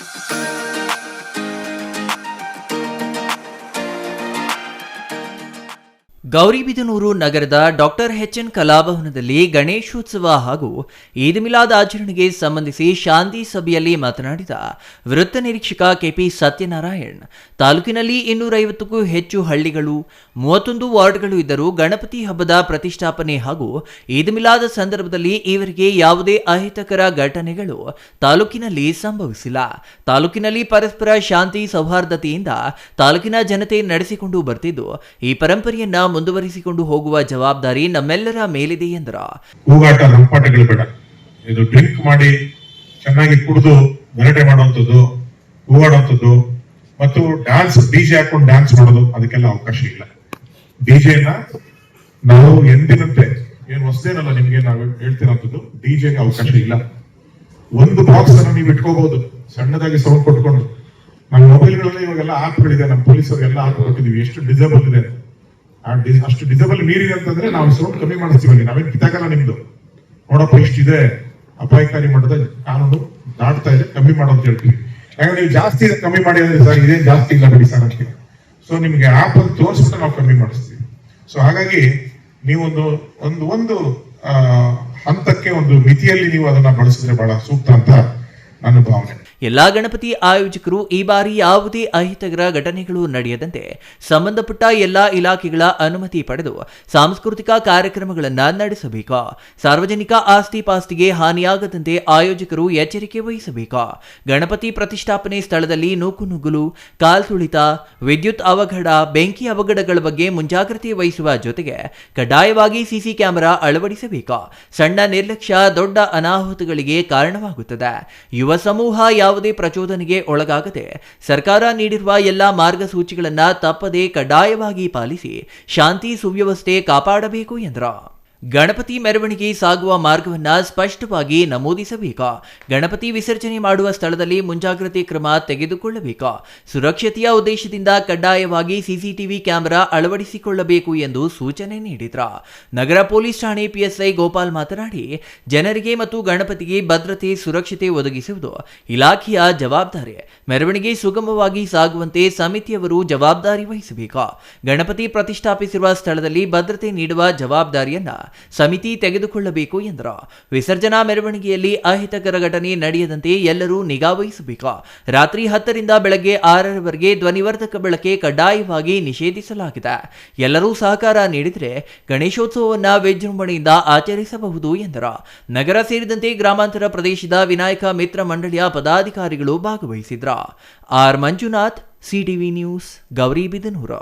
Música Gauribidanur ನಗರದ doctor H N ಕಲಾಭವನದಲ್ಲಿ ಗಣೇಶೋತ್ಸವ ಹಾಗೂ ಈದ್ ಮಿಲಾದ್ ಆಚರಣೆಗೆ ಸಂಬಂಧಿಸಿ ಶಾಂತಿ ಸಭೆಯಲ್ಲಿ ಮಾತನಾಡಿದ ವೃತ್ತ ನಿರೀಕ್ಷಕ ಕೆಪಿ ಸತ್ಯನಾರಾಯಣ್, ತಾಲೂಕಿನಲ್ಲಿ ಇನ್ನೂರೈವತ್ತಕ್ಕೂ ಹೆಚ್ಚು ಹಳ್ಳಿಗಳು, ಮೂವತ್ತೊಂದು ವಾರ್ಡ್ಗಳು ಇದ್ದರೂ ಗಣಪತಿ ಹಬ್ಬದ ಪ್ರತಿಷ್ಠಾಪನೆ ಹಾಗೂ ಈದ್ ಮಿಲಾದ್ ಸಂದರ್ಭದಲ್ಲಿ ಈವರೆಗೆ ಯಾವುದೇ ಅಹಿತಕರ ಘಟನೆಗಳು ತಾಲೂಕಿನಲ್ಲಿ ಸಂಭವಿಸಿಲ್ಲ. ತಾಲೂಕಿನಲ್ಲಿ ಪರಸ್ಪರ ಶಾಂತಿ ಸೌಹಾರ್ದತೆಯಿಂದ ತಾಲೂಕಿನ ಜನತೆ ನಡೆಸಿಕೊಂಡು ಬರ್ತಿದ್ದು ಈ ಪರಂಪರೆಯನ್ನ ಮುಂದುವರಿಸಿಕೊಂಡು ಹೋಗುವ ಜವಾಬ್ದಾರಿ ನಮ್ಮೆಲ್ಲರ ಮೇಲಿದೆ ಎಂದರು. ಕೂಗಾಟ ರಂಪಾಟಗಳು ಬೇಡ. ಇದು ಡ್ರಿಂಕ್ ಮಾಡಿ ಚೆನ್ನಾಗಿ ಕುಡಿದು ಗಲಾಟೆ ಮಾಡುವಂಥದ್ದು ಕೂಗಾಡುವಂಥದ್ದು ಮತ್ತು ಡ್ಯಾನ್ಸ್ ಡಿಜೆ ಹಾಕೊಂಡು ಡ್ಯಾನ್ಸ್ ಮಾಡೋದು ಅದಕ್ಕೆಲ್ಲ ಅವಕಾಶ ಇಲ್ಲ. ಡಿಜೆನ ನಾವು ಎಂದಿನಂತೆ ಏನು ಹೊಸದೇನಲ್ಲ ನಿಮ್ಗೆ ನಾವು ಹೇಳ್ತಿರೋಂಥದ್ದು ಡಿಜೆಗೆ ಅವಕಾಶ ಇಲ್ಲ. ಒಂದು ಬಾಕ್ಸ್ ಅನ್ನು ನೀವು ಇಟ್ಕೋಬಹುದು, ಸಣ್ಣದಾಗಿ ಸೌಂಡ್ ಕೊಟ್ಕೊಂಡು. ನಮ್ಮ ಮೊಬೈಲ್ಗಳಲ್ಲಿ ಇವಾಗೆಲ್ಲ ಆಪ್ಗಳಿದೆ ನಮ್ಮ ಪೊಲೀಸರಿಗೆಲ್ಲ ಆಪ್ ಕೊಟ್ಟಿದೀವಿ ಎಷ್ಟು ಡಿಸೇಬಲ್ ಇದೆ ಅಷ್ಟು ಡಿಸೇಬಲ್ ಮೀರಿದೆ ಅಂತಂದ್ರೆ ನಾವು ಸೌಂಡ್ ಕಮ್ಮಿ ಮಾಡಿಸ್ತೀವಿ ನಾವೇನ್ ಕಿತ್ತಾಗಲ್ಲ ನಿಮ್ದು. ನೋಡಪ್ಪ, ಇಷ್ಟಿದೆ. ಅಪಾಯಕಾರಿ ಮಟ್ಟದ ಕಾನೂನು ದಾಟ್ತಾ ಇದೆ, ಕಮ್ಮಿ ಮಾಡೋ ಅಂತ ಹೇಳ್ತೀವಿ. ಯಾಕಂದ್ರೆ ನೀವು ಜಾಸ್ತಿ ಕಮ್ಮಿ ಮಾಡಿ ಅಂದ್ರೆ ಸರ್ ಇದೇ ಜಾಸ್ತಿ ಇಲ್ಲ ಬಿಡಿ ಸರ್ ಅಂತ. ಸೊ ನಿಮ್ಗೆ ಆಪ್ ಅಲ್ಲಿ ತೋರಿಸ್ಬಿಟ್ಟು ನಾವು ಕಮ್ಮಿ ಮಾಡಿಸ್ತೀವಿ. ಸೊ ಹಾಗಾಗಿ ನೀವೊಂದು ಒಂದು ಒಂದು ಹಂತಕ್ಕೆ ಒಂದು ಮಿತಿಯಲ್ಲಿ ನೀವು ಅದನ್ನ ಬಳಸಿದ್ರೆ ಬಹಳ ಸೂಕ್ತ ಅಂತ ನನ್ನ ಭಾವನೆ. ಎಲ್ಲಾ ಗಣಪತಿ ಆಯೋಜಕರು ಈ ಬಾರಿ ಯಾವುದೇ ಅಹಿತಕರ ಘಟನೆಗಳು ನಡೆಯದಂತೆ ಸಂಬಂಧಪಟ್ಟ ಎಲ್ಲಾ ಇಲಾಖೆಗಳ ಅನುಮತಿ ಪಡೆದು ಸಾಂಸ್ಕೃತಿಕ ಕಾರ್ಯಕ್ರಮಗಳನ್ನು ನಡೆಸಬೇಕು. ಸಾರ್ವಜನಿಕ ಆಸ್ತಿ ಪಾಸ್ತಿಗೆ ಹಾನಿಯಾಗದಂತೆ ಆಯೋಜಕರು ಎಚ್ಚರಿಕೆ ವಹಿಸಬೇಕು. ಗಣಪತಿ ಪ್ರತಿಷ್ಠಾಪನೆ ಸ್ಥಳದಲ್ಲಿ ನೂಕುನುಗ್ಗಲು ಕಾಲ್ತುಳಿತ ವಿದ್ಯುತ್ ಅವಘಡ, ಬೆಂಕಿ ಅವಘಡಗಳ ಬಗ್ಗೆ ಮುಂಜಾಗ್ರತೆ ವಹಿಸುವ ಜೊತೆಗೆ ಕಡ್ಡಾಯವಾಗಿ ಸಿಸಿ ಕ್ಯಾಮೆರಾ ಅಳವಡಿಸಬೇಕು. ಸಣ್ಣ ನಿರ್ಲಕ್ಷ್ಯ ದೊಡ್ಡ ಅನಾಹುತಗಳಿಗೆ ಕಾರಣವಾಗುತ್ತದೆ. ಯುವ ಸಮೂಹ ಯಾವುದೇ ಪ್ರಚೋದನೆಗೆ ಒಳಗಾಗದೆ ಸರ್ಕಾರ ನೀಡಿರುವ ಎಲ್ಲ ಮಾರ್ಗಸೂಚಿಗಳನ್ನು ತಪ್ಪದೆ ಕಡ್ಡಾಯವಾಗಿ ಪಾಲಿಸಿ ಶಾಂತಿ ಸುವ್ಯವಸ್ಥೆ ಕಾಪಾಡಬೇಕು ಎಂದರು. ಗಣಪತಿ ಮೆರವಣಿಗೆ ಸಾಗುವ ಮಾರ್ಗವನ್ನ ಸ್ಪಷ್ಟವಾಗಿ ನಮೂದಿಸಬೇಕು. ಗಣಪತಿ ವಿಸರ್ಜನೆ ಮಾಡುವ ಸ್ಥಳದಲ್ಲಿ ಮುಂಜಾಗ್ರತೆ ಕ್ರಮ ತೆಗೆದುಕೊಳ್ಳಬೇಕು. ಸುರಕ್ಷತೆಯ ಉದ್ದೇಶದಿಂದ ಕಡ್ಡಾಯವಾಗಿ ಸಿಸಿಟಿವಿ ಕ್ಯಾಮೆರಾ ಅಳವಡಿಸಿಕೊಳ್ಳಬೇಕು ಎಂದು ಸೂಚನೆ ನೀಡಿದ್ರ. ನಗರ ಪೊಲೀಸ್ ಠಾಣೆ ಪಿಎಸ್ಐ ಗೋಪಾಲ್ ಮಾತನಾಡಿ, ಜನರಿಗೆ ಮತ್ತು ಗಣಪತಿಗೆ ಭದ್ರತೆ, ಸುರಕ್ಷತೆ ಒದಗಿಸುವುದು ಇಲಾಖೆಯ ಜವಾಬ್ದಾರಿ. ಮೆರವಣಿಗೆ ಸುಗಮವಾಗಿ ಸಾಗುವಂತೆ ಸಮಿತಿಯವರು ಜವಾಬ್ದಾರಿ ವಹಿಸಬೇಕು. ಗಣಪತಿ ಪ್ರತಿಷ್ಠಾಪಿಸಿರುವ ಸ್ಥಳದಲ್ಲಿ ಭದ್ರತೆ ನೀಡುವ ಜವಾಬ್ದಾರಿಯನ್ನ ಸಮಿತಿ ತೆಗೆದುಕೊಳ್ಳಬೇಕು ಎಂದರು. ವಿಸರ್ಜನಾ ಮೆರವಣಿಗೆಯಲ್ಲಿ ಅಹಿತಕರ ಘಟನೆ ನಡೆಯದಂತೆ ಎಲ್ಲರೂ ನಿಗಾ ವಹಿಸಬೇಕು? ರಾತ್ರಿ ಹತ್ತರಿಂದ ಬೆಳಗ್ಗೆ ಆರರವರೆಗೆ ಧ್ವನಿವರ್ಧಕ ಬಳಕೆ ಕಡ್ಡಾಯವಾಗಿ ನಿಷೇಧಿಸಲಾಗಿದೆ. ಎಲ್ಲರೂ ಸಹಕಾರ ನೀಡಿದರೆ ಗಣೇಶೋತ್ಸವವನ್ನು ವಿಜೃಂಭಣೆಯಿಂದ ಆಚರಿಸಬಹುದು ಎಂದರು. ನಗರ ಸೇರಿದಂತೆ ಗ್ರಾಮಾಂತರ ಪ್ರದೇಶದ ವಿನಾಯಕ ಮಿತ್ರ ಮಂಡಳಿಯ ಪದಾಧಿಕಾರಿಗಳು ಭಾಗವಹಿಸಿದ್ರು. R Manjunath, CTV news Gauribidanur